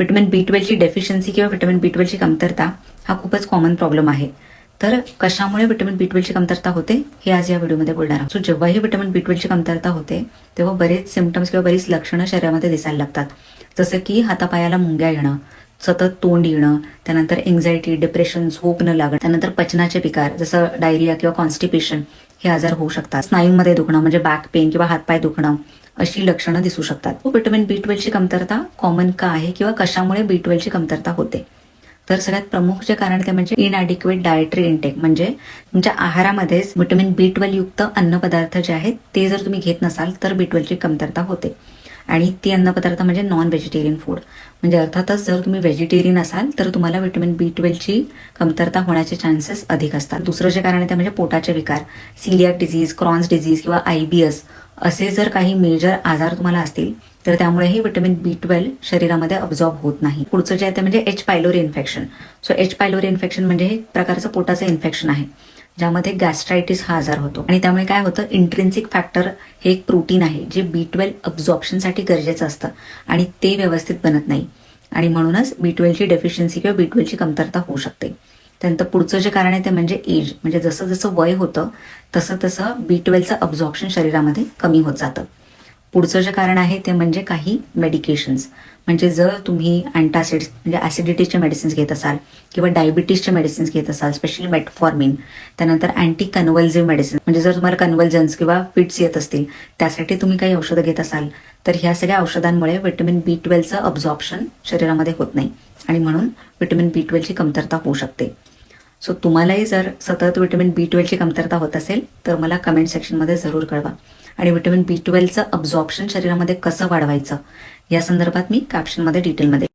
Vitamin B ट्वेल्वची deficiency किंवा vitamin B ट्वेल्वची कमतरता हा खूपच कॉमन प्रॉब्लेम आहे. तर कशामुळे विटॅमिन बी ट्वेल्वची कमतरता होते? हे आज या व्हिडिओमध्ये बोलणार आहोत. सो जेव्हाही विटॅमिन बी ट्वेल्वची कमतरता होते तेव्हा बरेच सिमटम्स किंवा बरीच लक्षणं शरीरामध्ये दिसायला लागतात. जसं की हातापायाला मुंग्या येणं सतत तोंड येणं त्यानंतर एन्झायटी डिप्रेशन झोप न लागणं त्यानंतर पचनाचे विकार जसं डायरिया किंवा कॉन्स्टिपेशन हे आजार होऊ शकतात. स्नायूंमध्ये दुखणं म्हणजे बॅक पेन किंवा हातपाय दुखणं अशी लक्षणं दिसू शकतात. विटॅमिन बी ट्वेल्वची कमतरता कॉमन का आहे किंवा कशामुळे बी ट्वेल्वची कमतरता होते? तर सगळ्यात प्रमुख जे कारण ते म्हणजे इनॲडिक्वेट डायटरी इंटेक म्हणजे तुमच्या आहारामध्येच व्हिटॅमिन बी ट्वेल्व युक्त अन्नपदार्थ जे आहेत ते जर तुम्ही घेत नसाल तर बी ट्वेल्वची कमतरता होते. आणि ती अन्नपदार्थ म्हणजे नॉन व्हेजिटेरियन फूड म्हणजे अर्थातच जर तुम्ही व्हेजिटेरियन असाल तर तुम्हाला व्हिटॅमिन बी ट्वेल्वची कमतरता होण्याचे चान्सेस अधिक असतात. दुसरं जे कारण आहे ते म्हणजे पोटाचे विकार. सिलियाक डिझीज क्रॉन्स डिझीज किंवा आय बी एस असे जर काही मेजर आजार तुम्हाला असतील तर त्यामुळेही व्हिटॅमिन बी ट्वेल्व शरीरामध्ये अब्झॉर्ब होत नाही. पुढचं जे आहे ते म्हणजे H pylori infection so H pylori infection म्हणजे हे प्रकारचं पोटाचं इन्फेक्शन आहे. ज्यामध्ये गॅस्ट्रायटिस हा आजार होतो. आणि त्यामुळे काय होतं इंट्रेन्सिक फॅक्टर हे एक प्रोटीन आहे जे बी ट्वेल्व अब्झॉर्प्शनसाठी गरजेचं असतं. आणि ते व्यवस्थित बनत नाही. आणि म्हणूनच बी ट्वेल्वची डेफिशियन्सी किंवा बी ट्वेल्वची कमतरता होऊ शकते. त्यानंतर पुढचं जे कारण आहे ते म्हणजे एज म्हणजे जसं जसं वय होतं तसं तसं बी ट्वेल्वचं अब्झॉर्प्शन शरीरामध्ये कमी होत जातं. पुढचं जे कारण आहे ते म्हणजे काही मेडिकेशन्स म्हणजे जर तुम्ही अँटासिड्स म्हणजे ॲसिडिटीचे मेडिसिन्स घेत असाल किंवा डायबिटीसचे मेडिसिन्स घेत असाल स्पेशली मेटफॉर्मिन त्यानंतर अँटी कन्व्हल्झिव्ह मेडिसिन म्हणजे जर तुम्हाला कन्व्हल्जन्स किंवा फिट्स येत असतील त्यासाठी तुम्ही काही औषधं घेत असाल तर ह्या सगळ्या औषधांमुळे विटॅमिन बी ट्वेल्वचं अब्झॉर्प्शन शरीरामध्ये होत नाही. आणि म्हणून विटॅमिन बी ट्वेल्वची कमतरता होऊ शकते. सो तुम्हालाही जर सतत विटॅमिन बी ट्वेल्वची कमतरता होत असेल तर मला कमेंट सेक्शनमध्ये जरूर कळवा. आणि विटॅमिन बी ट्वेल्वचं अब्झॉर्प्शन शरीरामध्ये कसं वाढवायचं या संदर्भात मी कॅप्शनमध्ये डिटेलमध्ये